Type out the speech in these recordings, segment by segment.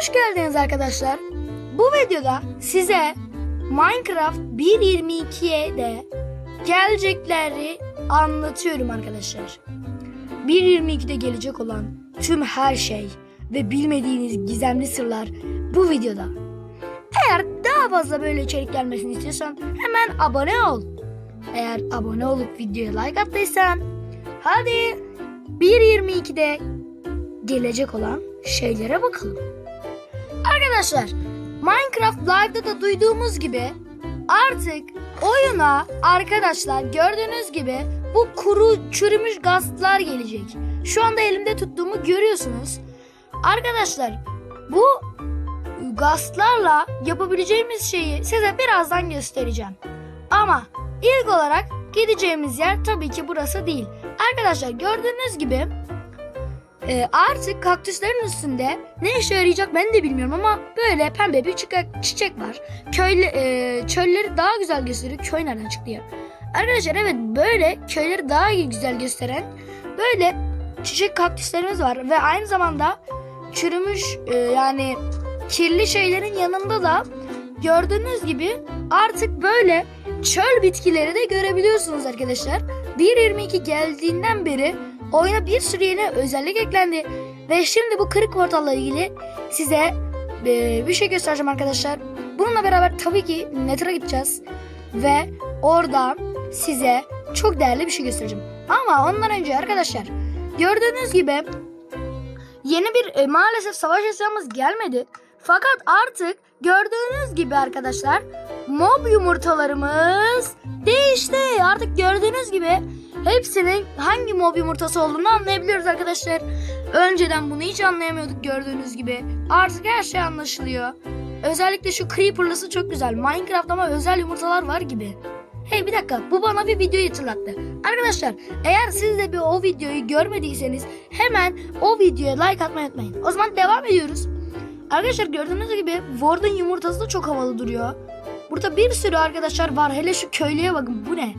Hoş geldiniz arkadaşlar. Bu videoda size Minecraft 1.22'ye de gelecekleri anlatıyorum arkadaşlar. 1.22'de gelecek olan tüm her şey ve bilmediğiniz gizemli sırlar bu videoda. Eğer daha fazla böyle içerik gelmesini istiyorsan hemen abone ol. Eğer abone olup videoya like attıysan hadi 1.22'de gelecek olan şeylere bakalım. Arkadaşlar Minecraft Live'da da duyduğumuz gibi artık oyuna arkadaşlar gördüğünüz gibi bu kuru çürümüş gazlar gelecek. Şu anda elimde tuttuğumu görüyorsunuz. Arkadaşlar bu gazlarla yapabileceğimiz şeyi size birazdan göstereceğim. Ama ilk olarak gideceğimiz yer tabii ki burası değil. Arkadaşlar gördüğünüz gibi e, artık kaktüslerin üstünde ne işe yarayacak ben de bilmiyorum ama böyle pembe bir çiçek var. Köyle, e, çölleri daha güzel gösteriyor. Köy nereden çıktı ya? Arkadaşlar evet böyle köyleri daha iyi güzel gösteren böyle çiçek kaktüslerimiz var ve aynı zamanda çürümüş e, yani kirli şeylerin yanında da gördüğünüz gibi artık böyle çöl bitkileri de görebiliyorsunuz arkadaşlar. 1.22 geldiğinden beri oyuna bir sürü yeni özellik eklendi. Ve şimdi bu kırık portalla ilgili size e, bir şey göstereceğim arkadaşlar. Bununla beraber tabii ki Nether'a gideceğiz. Ve orada size çok değerli bir şey göstereceğim. Ama ondan önce arkadaşlar gördüğünüz gibi yeni bir e, maalesef savaş eşyamız gelmedi. Fakat artık gördüğünüz gibi arkadaşlar mob yumurtalarımız değişti. Artık gördüğünüz gibi hepsinin hangi mob yumurtası olduğunu anlayabiliyoruz arkadaşlar. Önceden bunu hiç anlayamıyorduk gördüğünüz gibi. Artık her şey anlaşılıyor. Özellikle şu Creeper'lısı çok güzel. Minecraft ama özel yumurtalar var gibi. Hey bir dakika bu bana bir videoyu hatırlattı. Arkadaşlar eğer siz de bir o videoyu görmediyseniz hemen o videoya like atmayı unutmayın. O zaman devam ediyoruz. Arkadaşlar gördüğünüz gibi Warden yumurtası da çok havalı duruyor. Burada bir sürü arkadaşlar var. Hele şu köylüye bakın bu ne?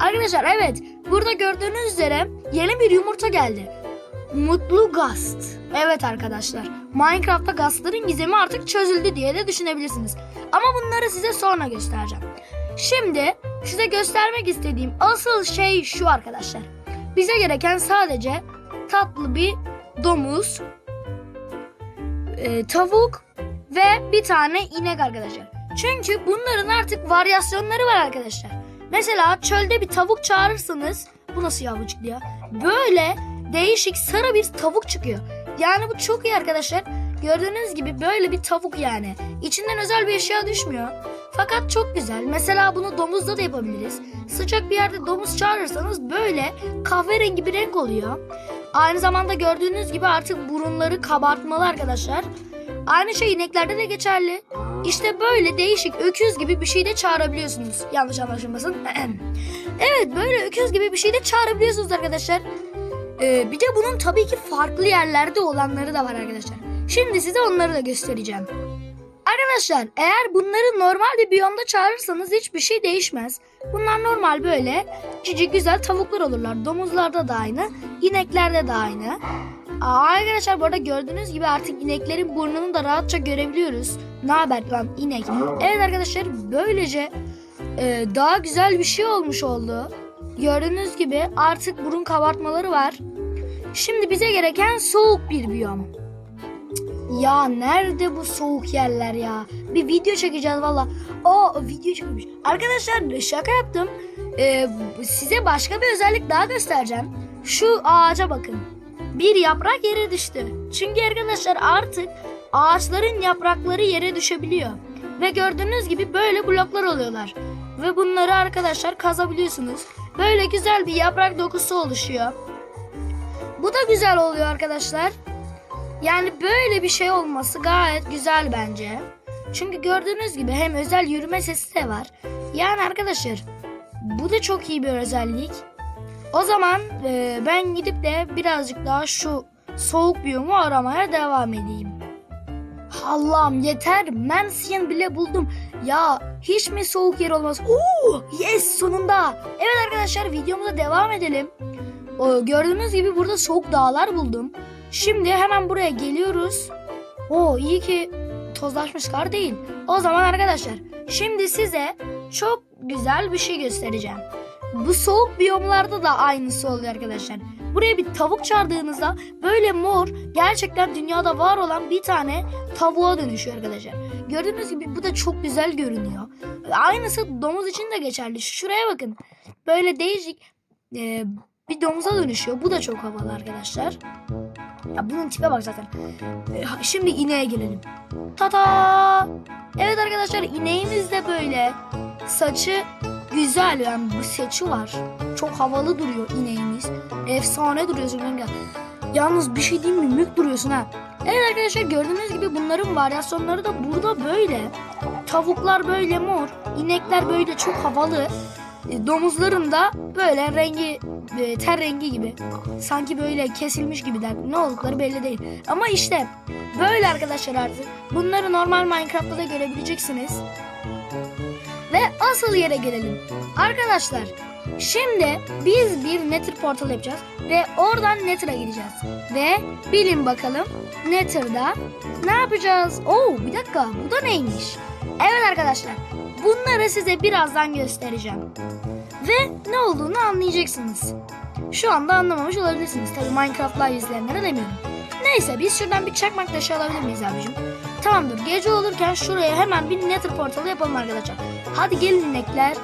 Arkadaşlar evet burada gördüğünüz üzere yeni bir yumurta geldi. Mutlu Gast. Evet arkadaşlar Minecraft'ta gastların gizemi artık çözüldü diye de düşünebilirsiniz. Ama bunları size sonra göstereceğim. Şimdi size göstermek istediğim asıl şey şu arkadaşlar. Bize gereken sadece tatlı bir domuz, e, tavuk ve bir tane inek arkadaşlar. Çünkü bunların artık varyasyonları var arkadaşlar. Mesela çölde bir tavuk çağırırsınız. Bu nasıl yavru çıktı ya? Böyle değişik sarı bir tavuk çıkıyor. Yani bu çok iyi arkadaşlar. Gördüğünüz gibi böyle bir tavuk yani. İçinden özel bir eşya düşmüyor. Fakat çok güzel. Mesela bunu domuzda da yapabiliriz. Sıcak bir yerde domuz çağırırsanız böyle kahverengi bir renk oluyor. Aynı zamanda gördüğünüz gibi artık burunları kabartmalı arkadaşlar. Aynı şey ineklerde de geçerli. İşte böyle değişik öküz gibi bir şey de çağırabiliyorsunuz. Yanlış anlaşılmasın. evet böyle öküz gibi bir şey de çağırabiliyorsunuz arkadaşlar. Ee, bir de bunun tabii ki farklı yerlerde olanları da var arkadaşlar. Şimdi size onları da göstereceğim. Arkadaşlar eğer bunları normal bir biyomda çağırırsanız hiçbir şey değişmez. Bunlar normal böyle cici güzel tavuklar olurlar. Domuzlarda da aynı, ineklerde de aynı. Arkadaşlar bu arada gördüğünüz gibi artık ineklerin burnunu da rahatça görebiliyoruz. Ne haber lan inek? Evet arkadaşlar böylece e, daha güzel bir şey olmuş oldu. Gördüğünüz gibi artık burun kabartmaları var. Şimdi bize gereken soğuk bir biyom. Ya nerede bu soğuk yerler ya? Bir video çekeceğiz valla. O video çekmiş. Arkadaşlar şaka yaptım. Ee, size başka bir özellik daha göstereceğim. Şu ağaca bakın. Bir yaprak yere düştü. Çünkü arkadaşlar artık ağaçların yaprakları yere düşebiliyor. Ve gördüğünüz gibi böyle bloklar oluyorlar. Ve bunları arkadaşlar kazabiliyorsunuz. Böyle güzel bir yaprak dokusu oluşuyor. Bu da güzel oluyor arkadaşlar. Yani böyle bir şey olması gayet güzel bence. Çünkü gördüğünüz gibi hem özel yürüme sesi de var. Yani arkadaşlar bu da çok iyi bir özellik. O zaman e, ben gidip de birazcık daha şu soğuk biyomu aramaya devam edeyim. Allah'ım yeter. Mansion bile buldum. Ya hiç mi soğuk yer olmaz? Oo, yes sonunda. Evet arkadaşlar videomuza devam edelim. O, gördüğünüz gibi burada soğuk dağlar buldum. Şimdi hemen buraya geliyoruz. Oo iyi ki tozlaşmış kar değil. O zaman arkadaşlar şimdi size çok güzel bir şey göstereceğim. Bu soğuk biyomlarda da aynısı oluyor arkadaşlar. Buraya bir tavuk çağırdığınızda böyle mor gerçekten dünyada var olan bir tane tavuğa dönüşüyor arkadaşlar. Gördüğünüz gibi bu da çok güzel görünüyor. Aynısı domuz için de geçerli. Şuraya bakın. Böyle değişik e, bir domuza dönüşüyor. Bu da çok havalı arkadaşlar. Ya bunun tipe bak zaten. E, Şimdi ineğe gelelim. Tata! Evet arkadaşlar ineğimiz de böyle. Saçı güzel yani bu saçı var. Çok havalı duruyor ineğimiz. Efsane duruyorsun kanka. Yalnız bir şey diyeyim mi? Mük duruyorsun ha. Evet arkadaşlar gördüğünüz gibi bunların varyasyonları da burada böyle. Tavuklar böyle mor. inekler böyle çok havalı. E, Domuzların da böyle rengi e, ter rengi gibi. Sanki böyle kesilmiş gibiler. Ne oldukları belli değil. Ama işte böyle arkadaşlar artık. Bunları normal Minecraft'ta da görebileceksiniz. Ve asıl yere gelelim. Arkadaşlar şimdi biz bir Nether portal yapacağız. Ve oradan Nether'a gideceğiz. Ve bilin bakalım Nether'da ne yapacağız? Oo bir dakika bu da neymiş? Evet arkadaşlar bunları size birazdan göstereceğim. Ve ne olduğunu anlayacaksınız. Şu anda anlamamış olabilirsiniz. Tabii Minecraft Live izleyenlere demiyorum. Neyse biz şuradan bir çakmak taşı alabilir miyiz abicim? Tamamdır. Gece olurken şuraya hemen bir nether portalı yapalım arkadaşlar. Hadi gelin inekler.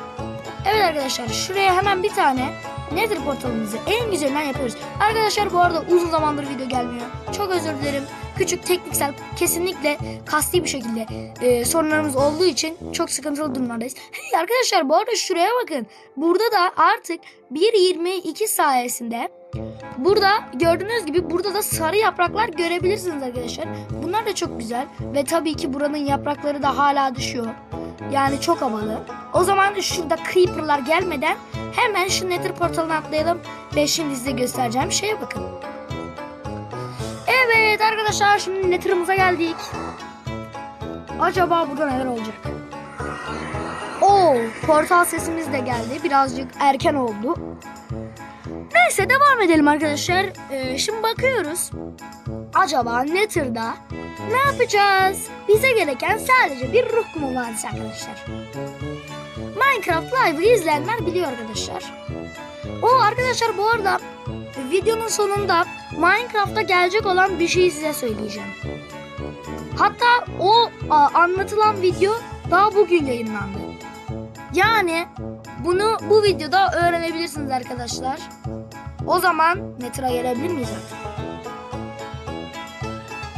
Evet arkadaşlar şuraya hemen bir tane nether portalımızı en güzelinden yapıyoruz. Arkadaşlar bu arada uzun zamandır video gelmiyor. Çok özür dilerim. Küçük tekniksel kesinlikle kasti bir şekilde e, sorunlarımız olduğu için çok sıkıntılı durumlardayız. Hey arkadaşlar bu arada şuraya bakın. Burada da artık 1.22 sayesinde Burada gördüğünüz gibi burada da sarı yapraklar görebilirsiniz arkadaşlar. Bunlar da çok güzel ve tabii ki buranın yaprakları da hala düşüyor. Yani çok havalı. O zaman şurada creeper'lar gelmeden hemen şu nether portalına atlayalım ve şimdi size göstereceğim şeye bakın. Evet arkadaşlar şimdi nether'ımıza geldik. Acaba burada neler olacak? Oo, portal sesimiz de geldi. Birazcık erken oldu. Neyse devam edelim arkadaşlar. Ee, şimdi bakıyoruz. Acaba Nether'da ne yapacağız? Bize gereken sadece bir ruh kumu vadisi arkadaşlar. Minecraft Live'ı izleyenler biliyor arkadaşlar. O arkadaşlar bu arada videonun sonunda Minecraft'ta gelecek olan bir şeyi size söyleyeceğim. Hatta o a, anlatılan video daha bugün yayınlandı. Yani bunu bu videoda öğrenebilirsiniz arkadaşlar. O zaman Nether'a gelebilir miyiz artık?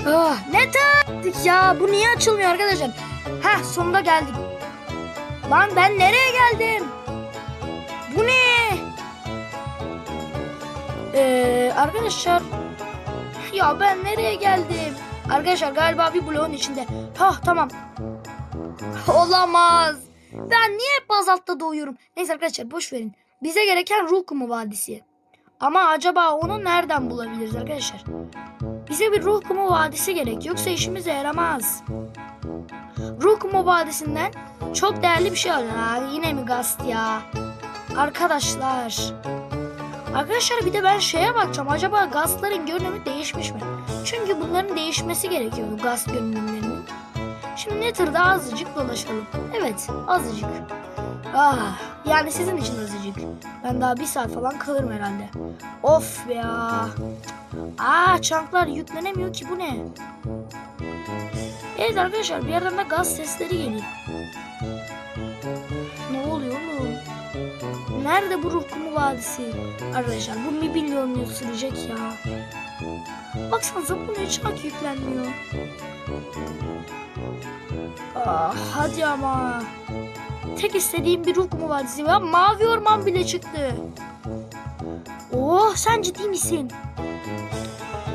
Ah, Nether! Ya bu niye açılmıyor arkadaşlar? Heh sonunda geldik. Lan ben nereye geldim? Arkadaşlar ya ben nereye geldim? Arkadaşlar galiba bir bloğun içinde. Hah tamam. Olamaz. Ben niye hep bazaltta doğuyorum? Neyse arkadaşlar boş verin. Bize gereken ruh kumu vadisi. Ama acaba onu nereden bulabiliriz arkadaşlar? Bize bir ruh kumu vadisi gerek. Yoksa işimize yaramaz. Ruh kumu vadisinden çok değerli bir şey alıyor. Ha, yine mi gast ya? Arkadaşlar. Arkadaşlar bir de ben şeye bakacağım. Acaba gazların görünümü değişmiş mi? Çünkü bunların değişmesi gerekiyordu gaz görünümlerinin. Şimdi Nether'da azıcık dolaşalım. Evet azıcık. Ah, yani sizin için azıcık. Ben daha bir saat falan kalırım herhalde. Of ya. Aa çanklar yüklenemiyor ki bu ne? Evet arkadaşlar bir yerden de gaz sesleri geliyor. Nerede bu ruh kumu vadisi? Arkadaşlar bu bir milyon yıl sürecek ya. Baksanıza bu ne çank yüklenmiyor. Ah, hadi ama. Tek istediğim bir ruh kumu vadisi ve mavi orman bile çıktı. Oh sen ciddi misin?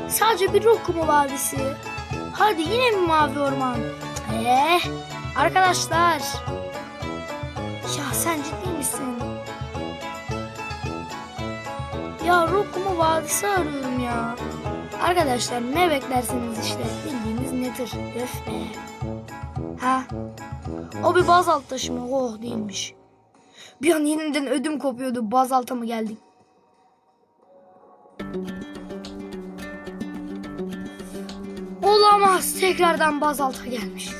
Sadece bir ruh kumu vadisi. Hadi yine mi mavi orman? Eh, arkadaşlar. Ya sen ciddi misin? Ya ruh kumu vadisi arıyorum ya. Arkadaşlar ne beklersiniz işte bildiğiniz nedir? Öf be. Ha? O bir bazalt taşı mı? Oh değilmiş. Bir an yeniden ödüm kopuyordu. Bazalta mı geldik? Olamaz. Tekrardan bazalta gelmiş.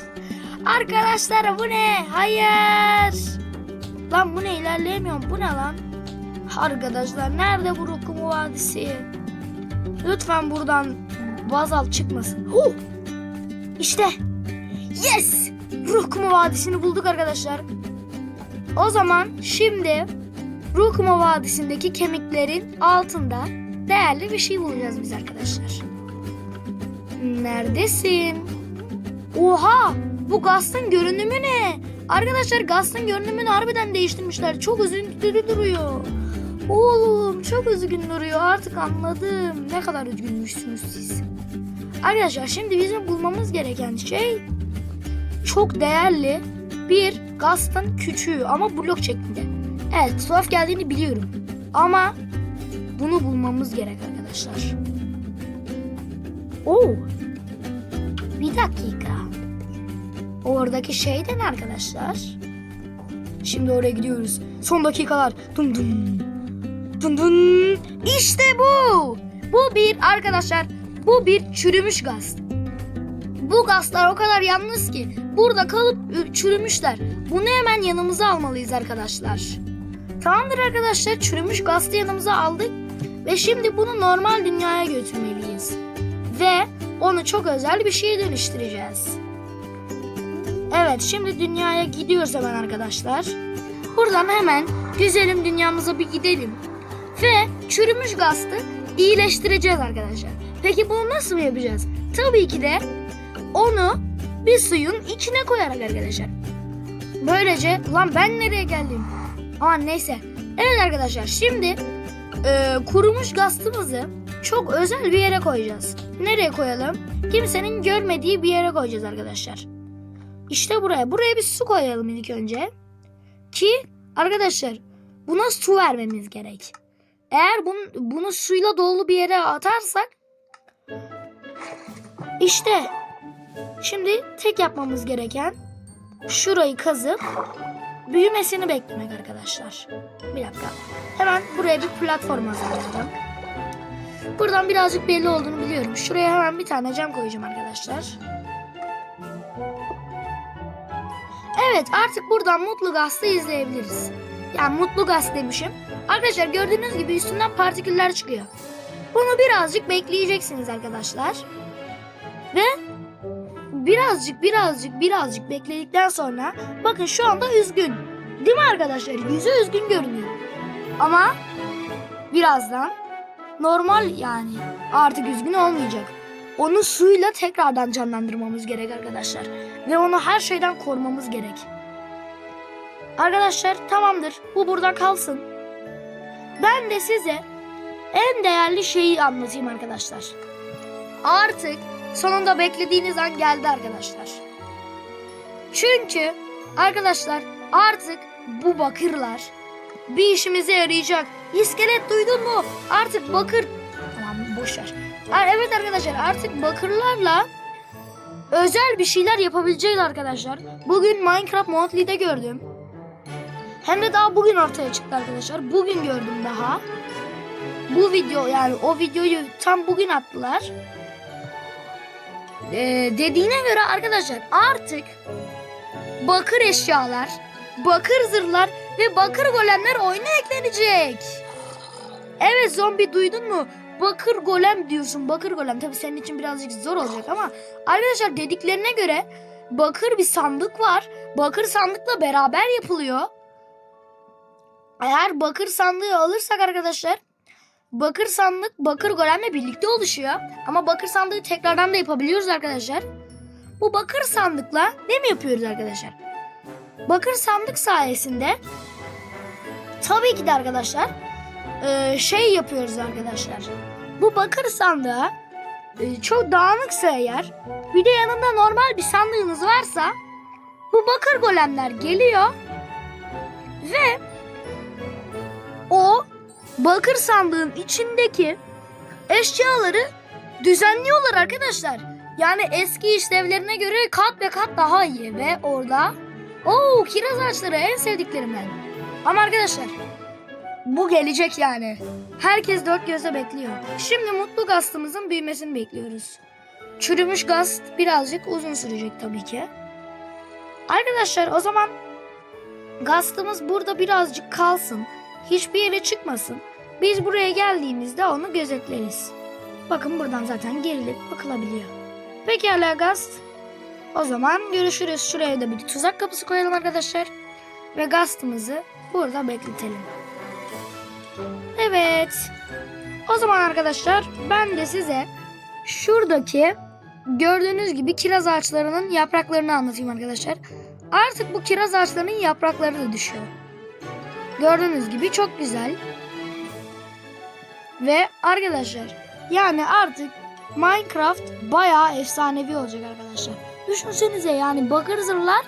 Arkadaşlar bu ne? Hayır. Lan bu ne? İlerleyemiyorum. Bu ne lan? Arkadaşlar nerede bu Rokumu Vadisi? Lütfen buradan bazalt çıkmasın. Huh! İşte. Yes! Rokumu Vadisi'ni bulduk arkadaşlar. O zaman şimdi Rukma Vadisi'ndeki kemiklerin altında değerli bir şey bulacağız biz arkadaşlar. Neredesin? Oha! Bu Gast'ın görünümü ne? Arkadaşlar Gast'ın görünümünü harbiden değiştirmişler. Çok üzüntülü duruyor. Oğlum çok üzgün duruyor. Artık anladım. Ne kadar üzgünmüşsünüz siz. Arkadaşlar şimdi bizim bulmamız gereken şey çok değerli bir Gast'ın küçüğü ama blok şeklinde. Evet tuhaf geldiğini biliyorum. Ama bunu bulmamız gerek arkadaşlar. Oo. Bir dakika. Oradaki şey de ne arkadaşlar? Şimdi oraya gidiyoruz. Son dakikalar. Dun dun. Dun dun. İşte bu. Bu bir arkadaşlar. Bu bir çürümüş gaz. Bu gazlar o kadar yalnız ki burada kalıp çürümüşler. Bunu hemen yanımıza almalıyız arkadaşlar. Tamamdır arkadaşlar çürümüş gazı yanımıza aldık ve şimdi bunu normal dünyaya götürmeliyiz. Ve onu çok özel bir şeye dönüştüreceğiz. Evet şimdi dünyaya gidiyoruz hemen arkadaşlar. Buradan hemen güzelim dünyamıza bir gidelim. Ve çürümüş gazı iyileştireceğiz arkadaşlar. Peki bunu nasıl yapacağız? Tabii ki de onu bir suyun içine koyarak arkadaşlar. Böylece lan ben nereye geldim? Aman neyse. Evet arkadaşlar şimdi e, kurumuş gastımızı çok özel bir yere koyacağız. Nereye koyalım? Kimsenin görmediği bir yere koyacağız arkadaşlar. İşte buraya. Buraya bir su koyalım ilk önce. Ki arkadaşlar buna su vermemiz gerek. Eğer bunu, bunu suyla dolu bir yere atarsak işte şimdi tek yapmamız gereken şurayı kazıp büyümesini beklemek arkadaşlar. Bir dakika. Hemen buraya bir platform hazırlayalım. Buradan birazcık belli olduğunu biliyorum. Şuraya hemen bir tane cam koyacağım arkadaşlar. Evet artık buradan Mutlu Gaz'ı izleyebiliriz. Yani Mutlu Gaz demişim. Arkadaşlar gördüğünüz gibi üstünden partiküller çıkıyor. Bunu birazcık bekleyeceksiniz arkadaşlar. Ve birazcık birazcık birazcık bekledikten sonra bakın şu anda üzgün. Değil mi arkadaşlar? Yüzü üzgün görünüyor. Ama birazdan normal yani artık üzgün olmayacak. Onu suyla tekrardan canlandırmamız gerek arkadaşlar. Ve onu her şeyden korumamız gerek. Arkadaşlar tamamdır. Bu burada kalsın. Ben de size en değerli şeyi anlatayım arkadaşlar. Artık sonunda beklediğiniz an geldi arkadaşlar. Çünkü arkadaşlar artık bu bakırlar bir işimize yarayacak. İskelet duydun mu? Artık bakır... Tamam boş ver. Ha, Evet arkadaşlar artık bakırlarla özel bir şeyler yapabileceğiz arkadaşlar. Bugün Minecraft Monthly'de gördüm. Hem de daha bugün ortaya çıktı arkadaşlar. Bugün gördüm daha. Bu video yani o videoyu tam bugün attılar. Ee, dediğine göre arkadaşlar artık bakır eşyalar, bakır zırhlar ve bakır golemler oyuna eklenecek. Evet zombi duydun mu? Bakır golem diyorsun. Bakır golem. Tabii senin için birazcık zor olacak ama arkadaşlar dediklerine göre bakır bir sandık var. Bakır sandıkla beraber yapılıyor. Eğer bakır sandığı alırsak arkadaşlar bakır sandık bakır golemle birlikte oluşuyor. Ama bakır sandığı tekrardan da yapabiliyoruz arkadaşlar. Bu bakır sandıkla ne mi yapıyoruz arkadaşlar? Bakır sandık sayesinde tabii ki de arkadaşlar e, şey yapıyoruz arkadaşlar. Bu bakır sandığa e, çok dağınıksa eğer bir de yanında normal bir sandığınız varsa bu bakır golemler geliyor ve o bakır sandığın içindeki eşyaları düzenliyorlar arkadaşlar. Yani eski işlevlerine göre kat ve kat daha iyi ve orada o kiraz ağaçları en sevdiklerimden. Ama arkadaşlar bu gelecek yani. Herkes dört gözle bekliyor. Şimdi mutlu gastımızın büyümesini bekliyoruz. çürümüş gaz birazcık uzun sürecek tabii ki. Arkadaşlar o zaman gastımız burada birazcık kalsın. Hiçbir yere çıkmasın. Biz buraya geldiğimizde onu gözetleriz. Bakın buradan zaten gerilip bakılabiliyor. Pekala Gast. O zaman görüşürüz. Şuraya da bir tuzak kapısı koyalım arkadaşlar. Ve Gast'ımızı burada bekletelim. Evet. O zaman arkadaşlar ben de size şuradaki gördüğünüz gibi kiraz ağaçlarının yapraklarını anlatayım arkadaşlar. Artık bu kiraz ağaçlarının yaprakları da düşüyor. Gördüğünüz gibi çok güzel. Ve arkadaşlar yani artık Minecraft bayağı efsanevi olacak arkadaşlar. Düşünsenize yani bakır zırhlar.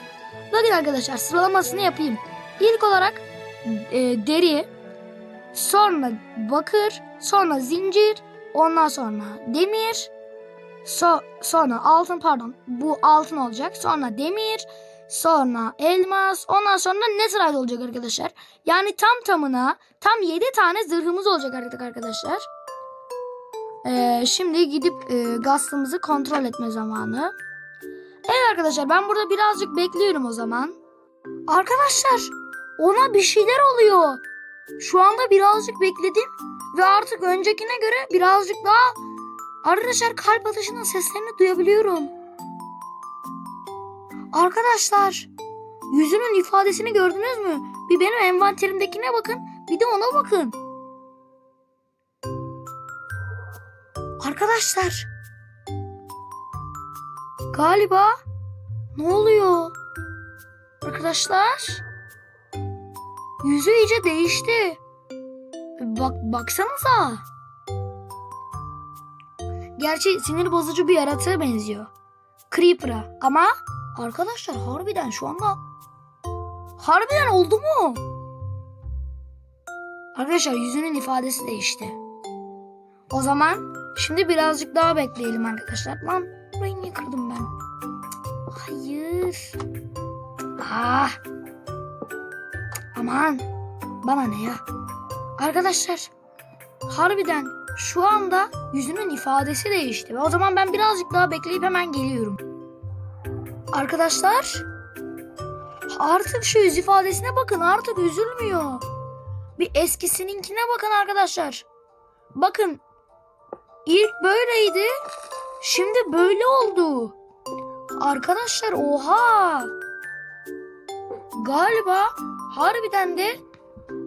Bakın arkadaşlar sıralamasını yapayım. İlk olarak e, deri, sonra bakır, sonra zincir, ondan sonra demir, so, sonra altın pardon bu altın olacak. Sonra demir, sonra elmas, ondan sonra netherite olacak arkadaşlar. Yani tam tamına tam 7 tane zırhımız olacak artık arkadaşlar. Ee, şimdi gidip e, gazımızı kontrol etme zamanı. Evet arkadaşlar ben burada birazcık bekliyorum o zaman. Arkadaşlar ona bir şeyler oluyor. Şu anda birazcık bekledim ve artık öncekine göre birazcık daha arkadaşlar kalp atışının seslerini duyabiliyorum. Arkadaşlar yüzünün ifadesini gördünüz mü? Bir benim envanterimdekine bakın bir de ona bakın. Arkadaşlar. Galiba ne oluyor? Arkadaşlar. Yüzü iyice değişti. Bak baksanıza. Gerçi sinir bozucu bir yaratığa benziyor. Creeper'a ama arkadaşlar harbiden şu anda harbiden oldu mu? Arkadaşlar yüzünün ifadesi değişti. O zaman şimdi birazcık daha bekleyelim arkadaşlar. Lan burayı niye kırdım ben? Hayır. Ah. Aman. Bana ne ya? Arkadaşlar. Harbiden şu anda yüzünün ifadesi değişti. Ve o zaman ben birazcık daha bekleyip hemen geliyorum. Arkadaşlar. Artık şu yüz ifadesine bakın. Artık üzülmüyor. Bir eskisininkine bakın arkadaşlar. Bakın İlk böyleydi. Şimdi böyle oldu. Arkadaşlar oha. Galiba harbiden de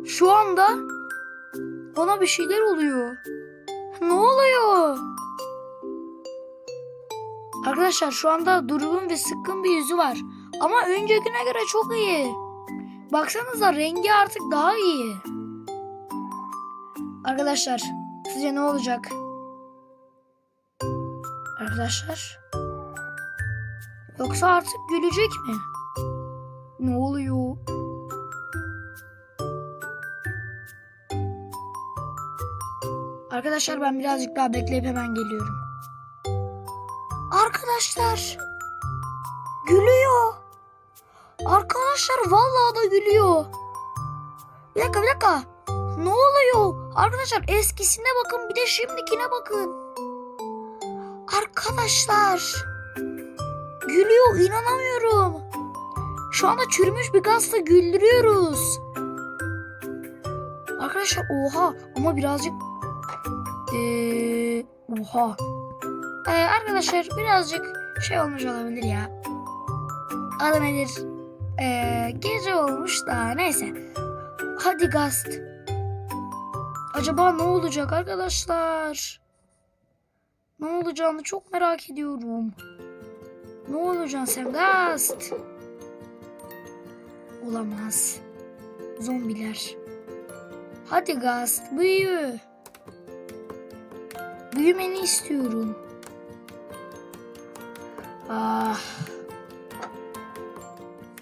şu anda ona bir şeyler oluyor. Ne oluyor? Arkadaşlar şu anda durgun ve sıkkın bir yüzü var. Ama öncekine göre çok iyi. Baksanıza rengi artık daha iyi. Arkadaşlar sizce ne olacak? Arkadaşlar. Yoksa artık gülecek mi? Ne oluyor? Arkadaşlar ben birazcık daha bekleyip hemen geliyorum. Arkadaşlar. Gülüyor. Arkadaşlar vallahi da gülüyor. Bir dakika bir dakika. Ne oluyor? Arkadaşlar eskisine bakın bir de şimdikine bakın. Arkadaşlar. Gülüyor inanamıyorum. Şu anda çürümüş bir gazla güldürüyoruz. Arkadaşlar oha ama birazcık ee, oha. Ee, arkadaşlar birazcık şey olmuş olabilir ya. Adı nedir? Ee, gece olmuş da neyse. Hadi gast. Acaba ne olacak arkadaşlar? Ne olacağını çok merak ediyorum. Ne olacaksın sen Gast? Olamaz. Zombiler. Hadi Gast büyü. Büyümeni istiyorum. Ah.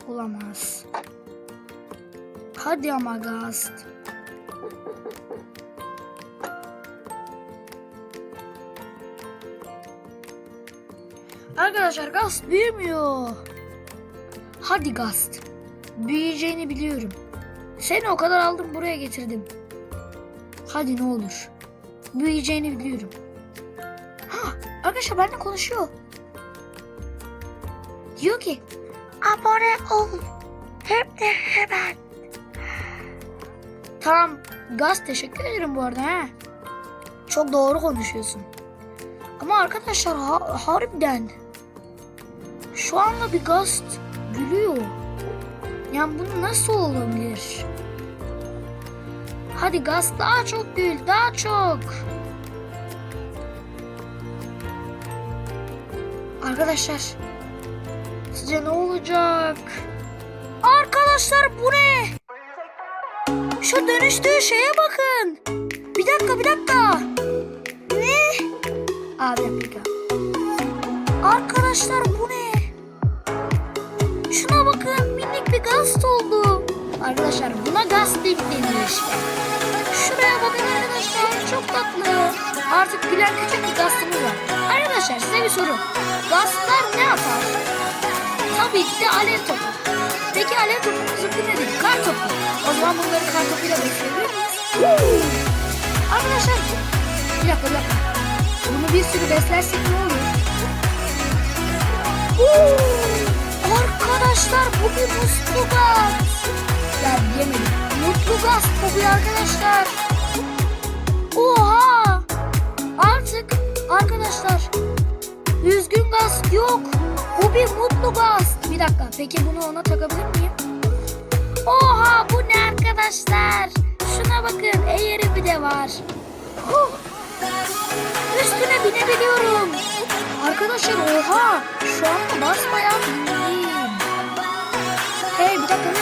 Olamaz. Hadi ama Gast. Arkadaşlar Gast büyümüyor. Hadi Gast. Büyüyeceğini biliyorum. Seni o kadar aldım buraya getirdim. Hadi ne olur. Büyüyeceğini biliyorum. Ha, Arkadaşlar benimle konuşuyor. Diyor ki abone ol. Hem de hemen. Tamam. Gaz teşekkür ederim bu arada he. Çok doğru konuşuyorsun. Ama arkadaşlar ha- harbiden şu anda bir gaz gülüyor. Yani bu nasıl olabilir? Hadi gaz daha çok gül, daha çok. Arkadaşlar, sizce ne olacak? Arkadaşlar bu ne? Şu dönüştüğü şeye bakın. Bir dakika, bir dakika. Ne? Aa, bir dakika. Arkadaşlar bu ne? Şuna bakın minik bir gaz oldu. Arkadaşlar buna gaz deniyor işte. Şuraya bakın arkadaşlar çok tatlı. Artık gülen küçük bir gazımız var. Arkadaşlar size bir soru. Gazlar ne yapar? Tabii ki de alev topu. Peki alev topunun zıttı nedir? Kar topu. O zaman bunları kar topuyla besleyebilir miyiz? Arkadaşlar bir dakika bir dakika. Bunu bir sürü beslersek ne olur? Arkadaşlar bu bir mutlu gaz. Ya yemedim. Mutlu gaz kokuyor arkadaşlar. Peki bunu ona takabilir miyim? Oha bu ne arkadaşlar? Şuna bakın eğeri bir de var. Huh! Üstüne binebiliyorum. Arkadaşlar oha şu anda bindim. Hey bir dakika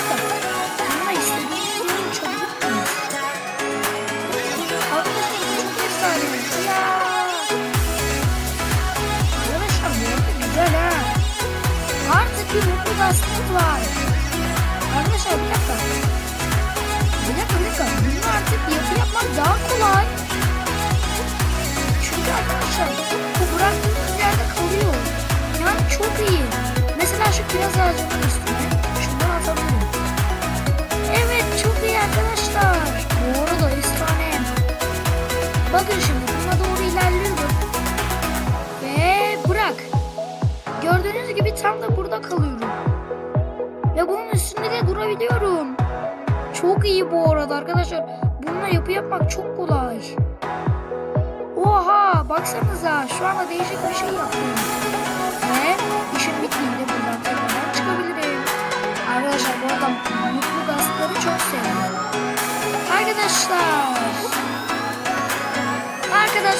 bir gazetemiz var. Arkadaşlar bir dakika. Bir dakika bir dakika. Bunun artık yapı yapmak daha kolay.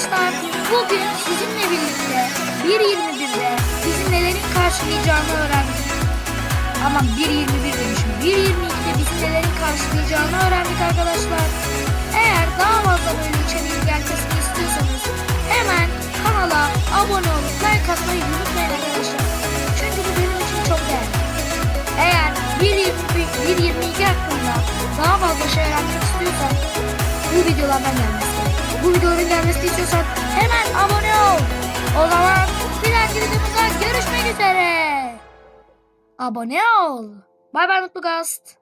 Arkadaşlar bugün sizinle birlikte 1.21'de bizi nelerin karşılayacağını öğrendik. Aman 1.21 demişim. 1.22'de bizi nelerin karşılayacağını öğrendik arkadaşlar. Eğer daha fazla böyle içeriğin gelmesini istiyorsanız hemen kanala abone olup like atmayı unutmayın arkadaşlar. Çünkü bu benim için çok değerli. Eğer 1.22 hakkında daha fazla şey öğrenmek istiyorsan bu videolardan gelmesi gerek. Bu videoların gelmesini istiyorsan hemen abone ol. O zaman bir dahaki videomuzda görüşmek üzere. Abone ol. Bay bay Mutlu Gast.